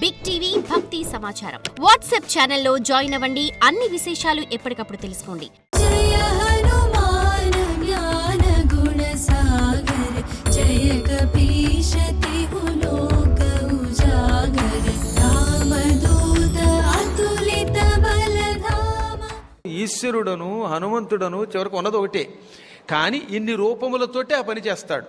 Big TV భక్తి సమాచారం WhatsApp ఛానల్లో జాయిన్ అవ్వండి. అన్ని విశేషాలు ఎప్పటికప్పుడు తెలుసుకోండి. ఈశ్వరుడను హనుమంతుడను చివరికి ఉన్నది ఒకటే. కానీ ఇన్ని రూపములతోటే ఆ పని చేస్తాడు.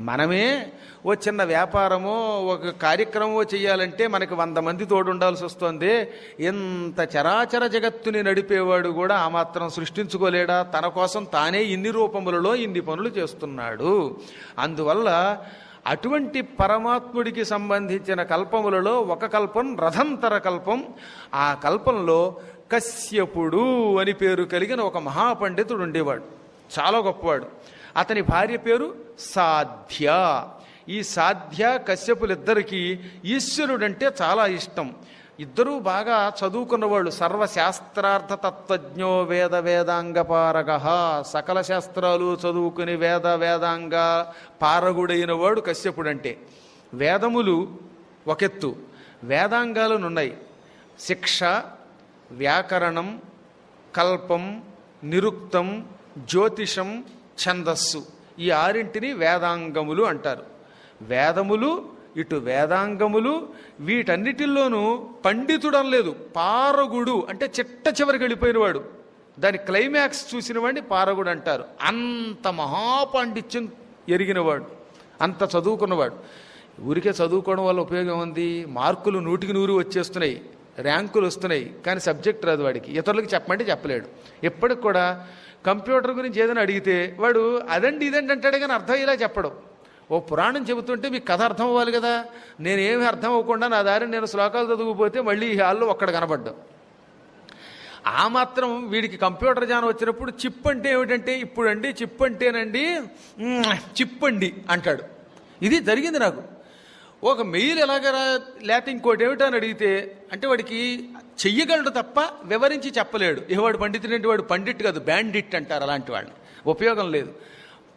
మనమే ఓ చిన్న వ్యాపారమో ఒక కార్యక్రమమో చేయాలంటే మనకి వంద మంది తోడు ఉండాల్సి వస్తుంది. ఇంత చరాచర జగత్తుని నడిపేవాడు కూడా ఆ మాత్రం సృష్టించుకోలేడా? తన కోసం తానే ఇన్ని రూపములలో ఇన్ని పనులు చేస్తున్నాడు. అందువల్ల అటువంటి పరమాత్ముడికి సంబంధించిన కల్పములలో ఒక కల్పం రథంతర కల్పం. ఆ కల్పంలో కశ్యపుడు అని పేరు కలిగిన ఒక మహాపండితుడు ఉండేవాడు. చాలా గొప్పవాడు. అతని భార్య పేరు సాధ్య. ఈ సాధ్య కశ్యపులిద్దరికీ ఈశ్వరుడంటే చాలా ఇష్టం. ఇద్దరూ బాగా చదువుకున్నవాళ్ళు. సర్వశాస్త్రార్థ తత్వజ్ఞో వేద వేదాంగ పారగ సకల శాస్త్రాలు చదువుకుని వేద వేదాంగ పారగుడైన వాడు కశ్యపుడంటే. వేదములు ఒకెత్తు. వేదాంగాలనున్నాయి. శిక్ష వ్యాకరణం కల్పం నిరుక్తం జ్యోతిషం ఛందస్సు. ఈ ఆరింటిని వేదాంగములు అంటారు. వేదములు ఇటు వేదాంగములు వీటన్నిటిల్లోనూ పండితుడం లేదు. పారగుడు అంటే చిట్ట చివరికి వెళ్ళిపోయినవాడు. దాని క్లైమాక్స్ చూసిన వాడిని పారగుడు అంటారు. అంత మహాపాండిత్యం ఎరిగినవాడు. అంత చదువుకున్నవాడు. ఊరికే చదువుకోవడం వల్ల ఉపయోగం ఉంది. మార్కులు నూటికి నూరు వచ్చేస్తున్నాయి. ర్యాంకులు వస్తున్నాయి. కానీ సబ్జెక్ట్ రాదు వాడికి. ఇతరులకు చెప్పమంటే చెప్పలేడు. ఎప్పటికి కూడా కంప్యూటర్ గురించి ఏదైనా అడిగితే వాడు అదండి ఇదండి అంటాడే కానీ అర్థం ఇలా చెప్పడం. ఓ పురాణం చెబుతుంటే మీకు కథ అర్థం అవ్వాలి కదా? నేనేమి అర్థం అవ్వకుండా నా దారి నేను శ్లోకాలు చదువుకుపోతే మళ్ళీ ఈ హాల్లో ఒక్కడ కనబడ్డాం. ఆ మాత్రం వీడికి కంప్యూటర్ జ్ఞానం వచ్చినప్పుడు చిప్ అంటే ఏమిటంటే ఇప్పుడండి చిప్ అంటేనండి చిప్ అండి అంటాడు. ఇది జరిగింది నాకు. ఒక మెయిల్ ఎలాగరా లేకపోతే ఇంకోటి ఏమిటని అని అడిగితే అంటే వాడికి చెయ్యగలడు తప్ప వివరించి చెప్పలేడు. ఇవాడు వాడు పండితుడంటే వాడు పండిట్ కాదు బ్యాండిట్ అంటారు అలాంటి వాడిని. ఉపయోగం లేదు.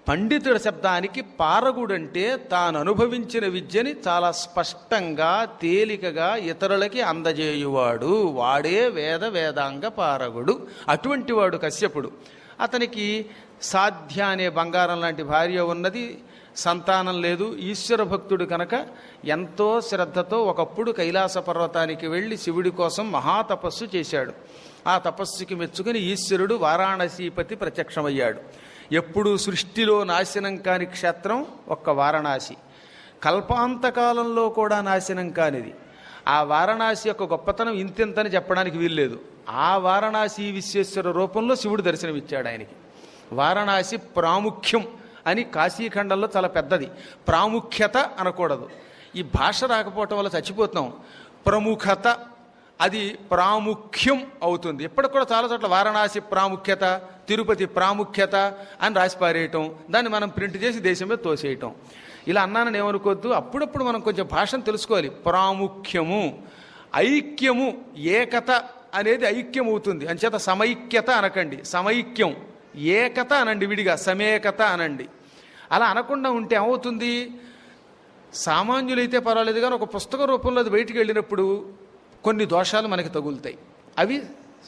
పండితుడి శబ్దానికి పారగుడంటే తాను అనుభవించిన విద్యని చాలా స్పష్టంగా తేలికగా ఇతరులకి అందజేయువాడు. వాడే వేద వేదాంగ పారగుడు. అటువంటి వాడు కశ్యపుడు. అతనికి సాధ్య అనే బంగారం లాంటి భార్య ఉన్నది. సంతానం లేదు. ఈశ్వర భక్తుడు కనుక ఎంతో శ్రద్ధతో ఒకప్పుడు కైలాస పర్వతానికి వెళ్ళి శివుడి కోసం మహాతపస్సు చేశాడు. ఆ తపస్సుకి మెచ్చుకుని ఈశ్వరుడు వారాణసీపతి ప్రత్యక్షమయ్యాడు. ఎప్పుడు సృష్టిలో నాశనం కాని క్షేత్రం ఒక్క వారణాసి. కల్పాంతకాలంలో కూడా నాశనం కానిది. ఆ వారణాసి యొక్క గొప్పతనం ఇంతింతని చెప్పడానికి వీల్లేదు. ఆ వారణాసి విశ్వేశ్వర రూపంలో శివుడు దర్శనమిచ్చాడు ఆయనకి. వారణాసి ప్రాముఖ్యం. అని కాశీఖండంలో చాలా పెద్దది. ప్రాముఖ్యత అనకూడదు. ఈ భాష రాకపోవటం వల్ల చచ్చిపోతున్నాం. ప్రముఖత అది ప్రాముఖ్యం అవుతుంది. ఇప్పటికి కూడా చాలా చోట్ల వారణాసి ప్రాముఖ్యత తిరుపతి ప్రాముఖ్యత అని రాసి పారేయటం దాన్ని మనం ప్రింట్ చేసి దేశం మీద తోసేయటం. ఇలా అన్నానని ఏమనుకోవద్దు. అప్పుడప్పుడు మనం కొంచెం భాషను తెలుసుకోవాలి. ప్రాముఖ్యము ఐక్యము ఏకత అనేది ఐక్యం అవుతుంది అంచేత సమైక్యత అనకండి. సమైక్యం. ఏకత అనండి విడిగా సమేకత అనండి. అలా అనకుండా ఉంటే ఏమవుతుంది? సామాన్యులైతే పర్వాలేదు కానీ ఒక పుస్తక రూపంలో అది బయటికి వెళ్ళినప్పుడు కొన్ని దోషాలు మనకి తగులుతాయి. అవి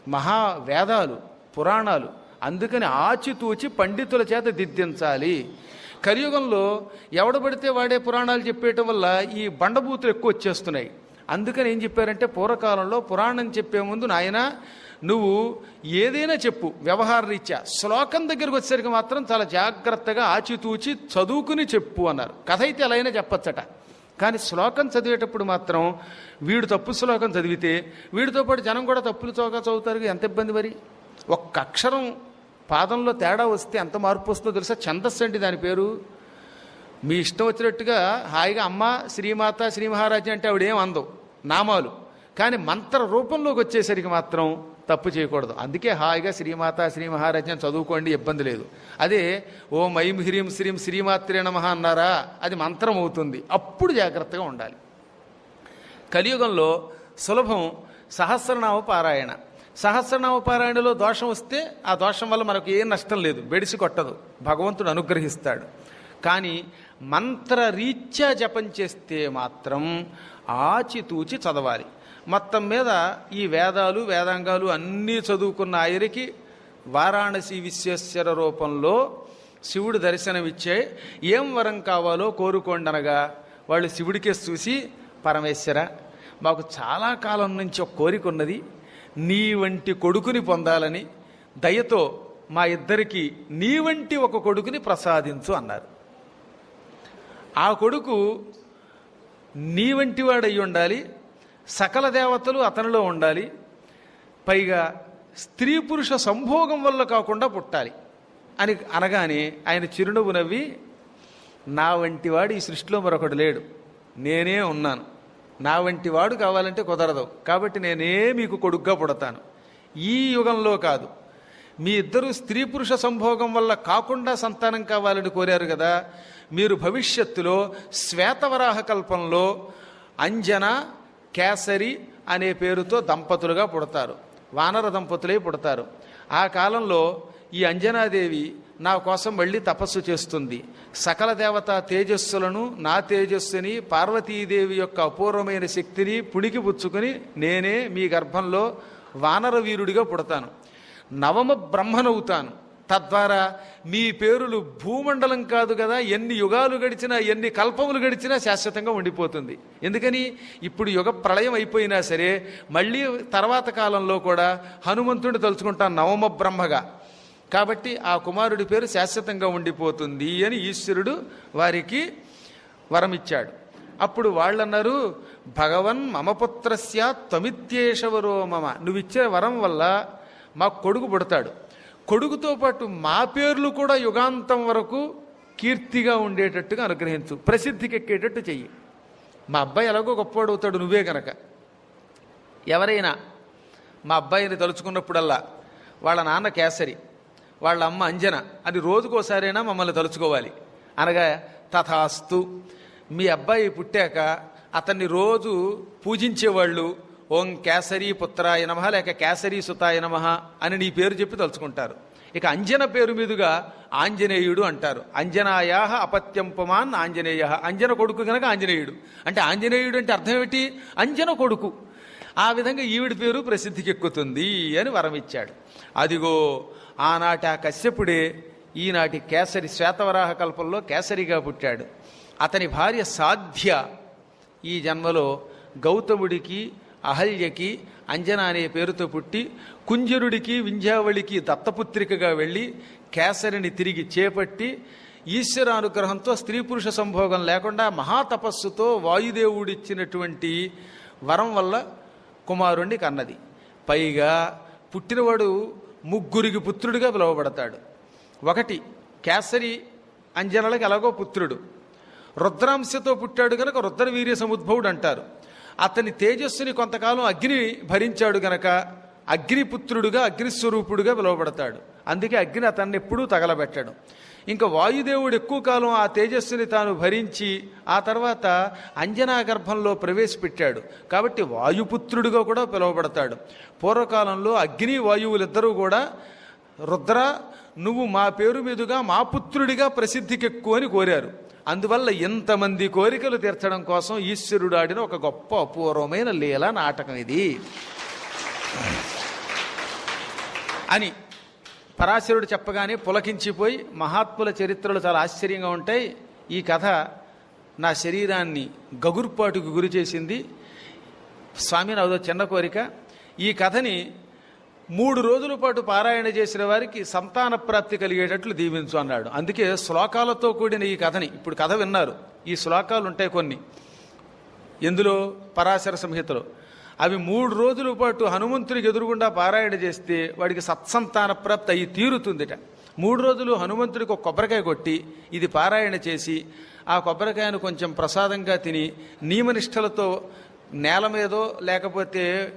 మహా వేదాలు పురాణాలు. అందుకని ఆచితూచి పండితుల చేత దిద్దించాలి. కలియుగంలో ఎవడ పడితే వాడే పురాణాలు చెప్పేయటం వల్ల ఈ బండబూతులు ఎక్కువ వచ్చేస్తున్నాయి. అందుకని ఏం చెప్పారంటే పూర్వకాలంలో పురాణం చెప్పే ముందు నాయన నువ్వు ఏదైనా చెప్పు వ్యవహార రీత్యా శ్లోకం దగ్గరకు వచ్చేసరికి మాత్రం చాలా జాగ్రత్తగా ఆచితూచి చదువుకుని చెప్పు అన్నారు. కథ అయితే ఎలా అయినా చెప్పచ్చట. కానీ శ్లోకం చదివేటప్పుడు మాత్రం వీడు తప్పు శ్లోకం చదివితే వీడితో పాటు జనం కూడా తప్పులు చోక చదువుతారు. ఎంత ఇబ్బంది మరి? ఒక్క అక్షరం పాదంలో తేడా వస్తే ఎంత మార్పు వస్తుందో తెలుసా? ఛందస్సు అండి దాని పేరు. మీ ఇష్టం వచ్చినట్టుగా హాయిగా అమ్మ శ్రీమాత శ్రీ మహారాజు అంటే ఆవిడేం అందవు నామాలు. కానీ మంత్ర రూపంలోకి వచ్చేసరికి మాత్రం తప్పు చేయకూడదు. అందుకే హాయిగా శ్రీమాత శ్రీ మహారాజ్యం చదువుకోండి ఇబ్బంది లేదు. అదే ఓం ఐం హ్రీం శ్రీం శ్రీమాత్రే నమ అన్నారా? అది మంత్రం అవుతుంది. అప్పుడు జాగ్రత్తగా ఉండాలి. కలియుగంలో సులభం సహస్రనామ పారాయణ. సహస్రనామ పారాయణలో దోషం వస్తే ఆ దోషం వల్ల మనకు ఏం నష్టం లేదు. బెడిసి కొట్టదు. భగవంతుడు అనుగ్రహిస్తాడు. కానీ మంత్రరీత్యా జపం చేస్తే మాత్రం ఆచితూచి చదవాలి. మొత్తం మీద ఈ వేదాలు వేదాంగాలు అన్నీ చదువుకున్న ఆయనకి వారాణసి విశ్వేశ్వర రూపంలో శివుడు దర్శనమిచ్చే ఏం వరం కావాలో కోరుకోండి అనగా వాళ్ళు శివుడికే చూసి పరమేశ్వర మాకు చాలా కాలం నుంచి ఒక కోరిక ఉన్నది. నీ వంటి కొడుకుని పొందాలని దయతో మా ఇద్దరికి నీ వంటి ఒక కొడుకుని ప్రసాదించు అన్నారు. ఆ కొడుకు నీ వంటి ఉండాలి. సకల దేవతలు అతనిలో ఉండాలి. పైగా స్త్రీ పురుష సంభోగం వల్ల కాకుండా పుట్టాలి. అని అనగానే ఆయన చిరునవ్వు నవ్వి నా వంటి వాడు ఈ సృష్టిలో మరొకడు లేడు. నేనే ఉన్నాను. నా వంటి వాడు కావాలంటే కుదరదు. కాబట్టి నేనే మీకు కొడుగ్గా పుడతాను. ఈ యుగంలో కాదు. మీ ఇద్దరు స్త్రీ పురుష సంభోగం వల్ల కాకుండా సంతానం కావాలని కోరారు కదా. మీరు భవిష్యత్తులో శ్వేతవరాహ కల్పంలో అంజన కేసరి అనే పేరుతో దంపతులుగా పుడతారు. వానర దంపతులే పుడతారు. ఆ కాలంలో ఈ అంజనాదేవి నా కోసం మళ్ళీ తపస్సు చేస్తుంది. సకల దేవత తేజస్సులను నా తేజస్సుని పార్వతీదేవి యొక్క అపూర్వమైన శక్తిని పుణికి పుచ్చుకుని నేనే మీ గర్భంలో వానర వీరుడిగా పుడతాను. నవమ బ్రహ్మనవుతాను. తద్వారా మీ పేరులు భూమండలం కాదు కదా ఎన్ని యుగాలు గడిచినా ఎన్ని కల్పములు గడిచినా శాశ్వతంగా ఉండిపోతుంది. ఎందుకని? ఇప్పుడు యుగ ప్రళయం అయిపోయినా సరే మళ్ళీ తర్వాత కాలంలో కూడా హనుమంతుడిని తలుచుకుంటాను నవమ బ్రహ్మగా. కాబట్టి ఆ కుమారుడి పేరు శాశ్వతంగా ఉండిపోతుంది అని ఈశ్వరుడు వారికి వరమిచ్చాడు. అప్పుడు వాళ్ళన్నారు భగవన్ మమ పుత్రస్య త్వమిత్యేషవరో మమ. నువ్విచ్చే వరం వల్ల మా కొడుకు పుడతాడు. కొడుకుతో పాటు మా పేర్లు కూడా యుగాంతం వరకు కీర్తిగా ఉండేటట్టుగా అనుగ్రహించు. ప్రసిద్ధికి ఎక్కేటట్టు చెయ్యి. మా అబ్బాయి ఎలాగో గొప్పవాడు అవుతాడు నువ్వే కనుక ఎవరైనా మా అబ్బాయిని తలుచుకున్నప్పుడల్లా వాళ్ళ నాన్న కేసరి వాళ్ళ అమ్మ అంజన అని రోజుకోసారైనా మమ్మల్ని తలుచుకోవాలి. అనగా తథాస్తు మీ అబ్బాయి పుట్టాక అతన్ని రోజు పూజించేవాళ్ళు ఓం కేసరి పుత్రాయ నమ లేక కేసరి సుతాయ నమ అని నీ పేరు చెప్పి తలుచుకుంటారు. ఇక అంజన పేరు మీదుగా ఆంజనేయుడు అంటారు. అంజనాయా అపత్యం పుమాన్ ఆంజనేయ. అంజన కొడుకు గనక ఆంజనేయుడు. అంటే ఆంజనేయుడు అంటే అర్థం ఏమిటి? అంజన కొడుకు. ఆ విధంగా ఈవిడి పేరు ప్రసిద్ధికి ఎక్కుతుంది అని వరం ఇచ్చాడు అదిగో ఆనాటి ఆ కశ్యపుడే ఈనాటి కేసరి శ్వేతవరాహ కల్పంలో కేసరిగా పుట్టాడు. అతని భార్య సాధ్య ఈ జన్మలో గౌతముడికి అహల్యకి అంజన అనే పేరుతో పుట్టి కుంజరుడికి వింధ్యావళికి దత్తపుత్రికగా వెళ్ళి కేసరిని తిరిగి చేపట్టి ఈశ్వర అనుగ్రహంతో స్త్రీ పురుష సంభోగం లేకుండా మహాతపస్సుతో వాయుదేవుడిచ్చినటువంటి వరం వల్ల కుమారుణ్ణి కన్నది. పైగా పుట్టినవాడు ముగ్గురికి పుత్రుడిగా పిలువబడతాడు. ఒకటి కేసరి అంజనలకి ఎలాగో పుత్రుడు. రుద్రాంశతో పుట్టాడు కనుక రుద్రవీర్య సముద్భవుడు అంటారు. అతని తేజస్సుని కొంతకాలం అగ్ని భరించాడు గనక అగ్నిపుత్రుడుగా అగ్నిస్వరూపుడుగా పిలువబడతాడు. అందుకే అగ్ని అతన్ని ఎప్పుడూ తగలబెట్టాడు. ఇంకా వాయుదేవుడు ఎక్కువ కాలం ఆ తేజస్సుని తాను భరించి ఆ తర్వాత అంజనా గర్భంలో ప్రవేశపెట్టాడు. కాబట్టి వాయుపుత్రుడిగా కూడా పిలువబడతాడు. పూర్వకాలంలో అగ్ని వాయువులిద్దరూ కూడా రుద్ర నువ్వు మా పేరు మీదుగా మా పుత్రుడిగా ప్రసిద్ధికెక్కు అని కోరారు. అందువల్ల ఎంతమంది కోరికలు తీర్చడం కోసం ఈశ్వరుడు ఆడిన ఒక గొప్ప అపూర్వమైన లీల నాటకం ఇది. అని పరాశరుడు చెప్పగానే పులకించిపోయి మహాత్ముల చరిత్రలు చాలా ఆశ్చర్యంగా ఉంటాయి. ఈ కథ నా శరీరాన్ని గగుర్పాటుకు గురి చేసింది. స్వామి నాదో చిన్న కోరిక. ఈ కథని మూడు రోజుల పాటు పారాయణ చేసిన వారికి సంతాన ప్రాప్తి కలిగేటట్లు దీవించు అన్నాడు. అందుకే శ్లోకాలతో కూడిన ఈ కథని ఇప్పుడు కథ విన్నారు. ఈ శ్లోకాలు ఉంటాయి కొన్ని. ఎందులో? పరాశర సంహితలో. అవి మూడు రోజుల పాటు హనుమంతునికి ఎదురుగుండా పారాయణ చేస్తే వాడికి సత్సంతాన ప్రాప్తి అయి తీరుతుందిట. మూడు రోజులు హనుమంతుడికి ఒక కొబ్బరికాయ కొట్టి ఇది పారాయణ చేసి ఆ కొబ్బరికాయను కొంచెం ప్రసాదంగా తిని నియమనిష్టలతో నేల మీదో లేకపోతే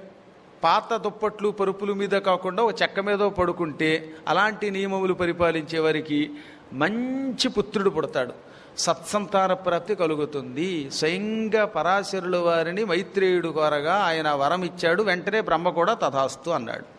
పాత దుప్పట్లు పరుపుల మీద కాకుండా ఒక చెక్క మీదో పడుకుంటే అలాంటి నియమములు పరిపాలించే వారికి మంచి పుత్రుడు పుడతాడు. సత్సంతాన ప్రాప్తి కలుగుతుంది. స్వయంగా పరాశరుల వారిని మైత్రేయుడు కోరగా ఆయన వరం ఇచ్చాడు వెంటనే బ్రహ్మ కూడా తథాస్తు అన్నాడు.